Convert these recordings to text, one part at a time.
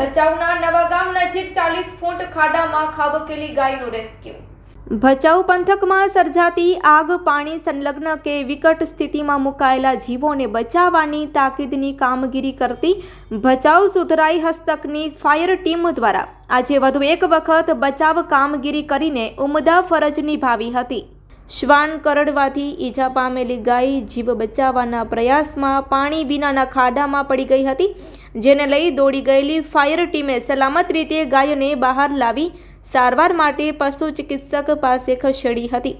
ભચાઉના નવાગામ નજીક ચાલીસ ફૂટ ખાડામાં ખાબકેલી ગાયનું રેસ્ક્યુ. ભચાઉ પંથકમાં સર્જાતી આગ પાણી સંલગ્ન કે વિકટ સ્થિતિમાં મુકાયેલા જીવોને બચાવવાની તાકીદની કામગીરી કરતી ભચાઉ સુધરાઈ હસ્તકની ફાયર ટીમ દ્વારા આજે વધુ એક વખત બચાવ કામગીરી કરીને ઉમદા ફરજ નિભાવી હતી. શ્વાન કરડવાથી ઈજા પામેલી ગાય જીવ બચાવવાના પ્રયાસમાં પાણી વિનાના ખાડામાં પડી ગઈ હતી, જેને લઈ દોડી ગયેલી ફાયર ટીમે સલામત રીતે ગાયને બહાર લાવી સારવાર માટે પશુ ચિકિત્સક પાસે ખસેડી હતી.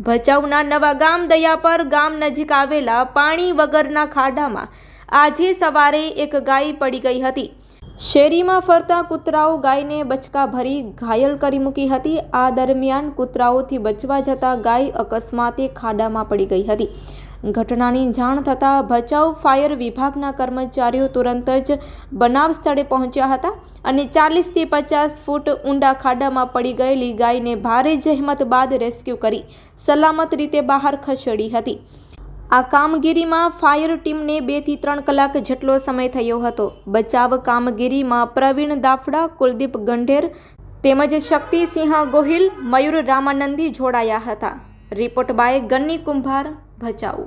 ભચાઉના નવા ગામ દયાપર ગામ નજીક આવેલા પાણી વગરના ખાડામાં આજે સવારે એક ગાય પડી ગઈ હતી. શેરીમાં ફરતા કૂતરાઓ ગાયને બચકા ભરી ઘાયલ કરી મૂકી હતી. આ દરમિયાન કૂતરાઓથી બચવા જતા ગાય અકસ્માતે ખાડામાં પડી ગઈ હતી. ઘટનાની જાણ થતાં ભચાઉ ફાયર વિભાગના કર્મચારીઓ તુરંત જ બનાવ સ્થળે પહોંચ્યા હતા અને ચાલીસથી પચાસ ફૂટ ઊંડા ખાડામાં પડી ગયેલી ગાયને ભારે જહેમત બાદ રેસ્ક્યુ કરી સલામત રીતે બહાર ખસેડી હતી. આ કામગીરીમાં ફાયર ટીમને બેથી ત્રણ કલાક જેટલો સમય થયો હતો. બચાવ કામગીરીમાં પ્રવીણ દાફડા, કુલદીપ ગંઢેર તેમજ શક્તિસિંહ ગોહિલ, મયુર રામાનંદી જોડાયા હતા. રિપોર્ટ બાય ગન્ની કુંભાર, ભચાઉ.